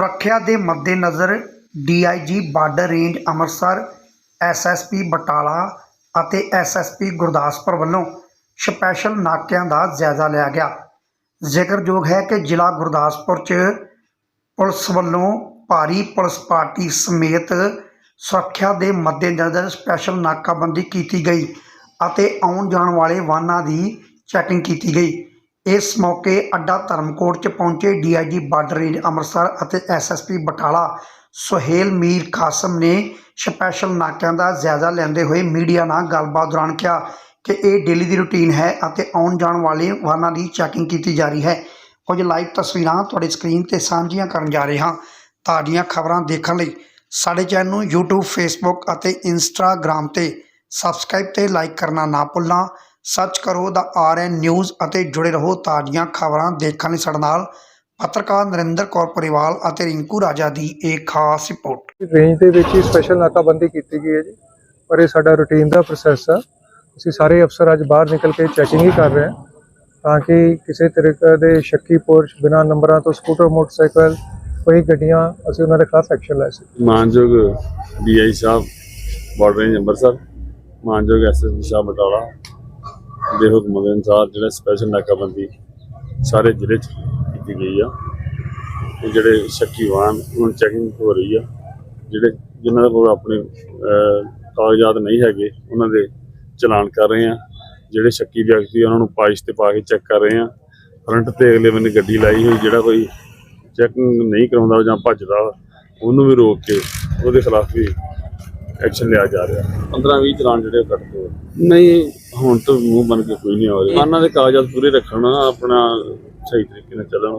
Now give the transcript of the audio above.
ਸੁਰੱਖਿਆ ਦੇ ਮੱਦੇਨਜ਼ਰ DIG border range Amritsar SSP Batala ਅਤੇ ਐਸਐਸਪੀ ਗੁਰਦਾਸਪੁਰ ਵੱਲੋਂ ਸਪੈਸ਼ਲ ਨਾਕਿਆਂ ਦਾ ਜਾਇਜ਼ਾ ਲਿਆ ਗਿਆ। ਜ਼ਿਕਰਯੋਗ ਹੈ ਕਿ ਜ਼ਿਲ੍ਹਾ ਗੁਰਦਾਸਪੁਰ 'ਚ ਪੁਲਿਸ ਵੱਲੋਂ ਭਾਰੀ ਪੁਲਿਸ ਪਾਰਟੀ ਸਮੇਤ ਸੁਰੱਖਿਆ ਦੇ ਮੱਦੇਨਜ਼ਰ ਸਪੈਸ਼ਲ ਨਾਕਾਬੰਦੀ ਕੀਤੀ ਗਈ ਅਤੇ ਆਉਣ ਜਾਣ ਵਾਲੇ ਵਾਹਨਾਂ ਦੀ ਚੈਕਿੰਗ ਕੀਤੀ ਗਈ। ਇਸ ਮੌਕੇ ਅੱਡਾ ਧਰਮਕੋਟ 'ਚ ਪਹੁੰਚੇ ਡੀਆਈਜੀ ਬਾਰਡਰ ਰੇਂਜ ਅੰਮ੍ਰਿਤਸਰ ਅਤੇ ਐਸਐਸਪੀ ਬਟਾਲਾ ਸੁਹੇਲ ਮੀਰ ਕਾਸਮ ਨੇ ਸਪੈਸ਼ਲ ਨਾਕਿਆਂ ਦਾ ਜਾਇਜ਼ਾ ਲੈਂਦੇ ਹੋਏ ਮੀਡੀਆ ਨਾਲ ਗੱਲਬਾਤ ਦੌਰਾਨ ਕਿਹਾ ਕਿ ਇਹ ਡੇਲੀ ਦੀ ਰੁਟੀਨ ਹੈ ਅਤੇ ਆਉਣ ਜਾਣ ਵਾਲੇ ਵਾਹਨਾਂ ਦੀ ਚੈਕਿੰਗ ਕੀਤੀ ਜਾ ਰਹੀ ਹੈ। ਕੁਝ ਲਾਈਵ ਤਸਵੀਰਾਂ ਤੁਹਾਡੀ ਸਕਰੀਨ ਤੇ ਸਾਂਝੀਆਂ ਕਰਨ ਜਾ ਰਹੇ ਹਾਂ। ਤੁਹਾਡੀਆਂ ਖਬਰਾਂ ਦੇਖਣ ਲਈ ਸਾਡੇ ਚੈਨਲ ਨੂੰ YouTube, Facebook ਅਤੇ Instagram ਤੇ ਸਬਸਕ੍ਰਾਈਬ ਤੇ ਲਾਈਕ ਕਰਨਾ ਨਾ ਭੁੱਲਣਾ। ਸਰਚ ਕਰੋ ਦਾ ਆਰਐਨ ਨਿਊਜ਼ ਅਤੇ ਜੁੜੇ ਰਹੋ ਤਾਜ਼ੀਆਂ ਖਬਰਾਂ ਦੇਖਣ ਲਈ ਸਾਡੇ ਨਾਲ ਪੱਤਰਕਾਰ ਨਰਿੰਦਰ ਕੌਰ ਪਰਿਵਾਲ ਅਤੇ ਰਿੰਕੂ ਰਾਜਾ ਦੀ ਇਹ ਖਾਸ ਰਿਪੋਰਟ। ਰੇਂਜ ਦੇ ਵਿੱਚ ਹੀ ਸਪੈਸ਼ਲ ਨਾਕਾਬੰਦੀ ਕੀਤੀ ਗਈ ਹੈ ਜੀ ਪਰ ਇਹ ਸਾਡਾ ਰੂਟੀਨ ਦਾ ਪ੍ਰੋਸੈਸ ਆ। ਅਸੀਂ ਸਾਰੇ ਅਫਸਰ ਅੱਜ ਬਾਹਰ ਨਿਕਲ ਕੇ ਚੈਕਿੰਗ ਹੀ ਕਰ ਰਹੇ ਹਾਂ ਤਾਂ ਕਿ ਕਿਸੇ ਤਰੀਕੇ ਦੇ ਸ਼ੱਕੀ ਪੁਰਸ਼ ਬਿਨਾਂ ਨੰਬਰਾਂ ਤੋਂ ਸਕੂਟਰ ਮੋਟਰਸਾਈਕਲ ਕੋਈ ਗੱਡੀਆਂ ਅਸੀਂ ਉਹਨਾਂ ਦੇ ਖਿਲਾਫ ਐਕਸ਼ਨ ਲੈ ਸਕੀਏ। ਮਾਨਯੋਗ ਡੀਆਈ ਸਾਹਿਬ ਬਾਰਡਰ ਰੇਂਜ ਅੰਮ੍ਰਿਤਸਰ ਮਾਨਯੋਗ ਐਸਐਸਪੀ ਸਾਹਿਬ ਬਟਾਲਾ ਦੇ ਹੁਕਮ ਦੇ ਅਨੁਸਾਰ ਜਿਹੜਾ ਸਪੈਸ਼ਲ ਨਾਕਾਬੰਦੀ ਸਾਰੇ ਜ਼ਿਲ੍ਹੇ 'ਚ ਕੀਤੀ ਗਈ ਆ। ਤੇ ਜਿਹੜੇ ਸ਼ੱਕੀ ਵਾਹਨ ਉਹਨਾਂ ਚੈਕਿੰਗ ਹੋ ਰਹੀ ਆ। ਜਿਹੜੇ ਜਿਨ੍ਹਾਂ ਕੋਲ ਆਪਣੇ ਕਾਗਜ਼ਾਤ ਨਹੀਂ ਹੈਗੇ ਉਹਨਾਂ ਦੇ ਚਲਾਨ ਕਰ ਰਹੇ ਆ। ਜਿਹੜੇ ਸ਼ੱਕੀ ਵਿਅਕਤੀ ਆ, ਉਹਨਾਂ ਨੂੰ ਪਾਇਸ਼ ਤੇ ਪਾ ਕੇ ਚੈੱਕ ਕਰ ਰਹੇ ਆ। ਫਰੰਟ ਤੇ ਅਗਲੇ ਬੰਨੇ ਗੱਡੀ ਲਾਈ ਹੋਈ ਜਿਹੜਾ ਕੋਈ ਚੈਕਿੰਗ ਨਹੀਂ ਕਰਾਉਂਦਾ ਜਾਂ ਭੱਜਦਾ ਉਹਨੂੰ ਵੀ ਰੋਕ ਕੇ ਉਹਦੇ ਖਿਲਾਫ ਵੀ ਐਕਸ਼ਨ ਲਿਆ ਜਾ ਰਿਹਾ। 15 20 ਚਲਾਨ ਜਿਹੜੇ ਉਹ ਕੱਟਦੇ ਆ। ਨਹੀਂ ਹੁਣ ਤਾਂ ਮੂੰਹ ਬਣ ਕੇ ਕੋਈ ਨਹੀਂ ਆ ਰਿਹਾ। ਉਹਨਾਂ ਦੇ ਕਾਗਜ਼ਾਤ ਪੂਰੇ ਰੱਖਣ ਆਪਣਾ ਸਹੀ ਤਰੀਕੇ ਨਾਲ ਚੱਲਣ।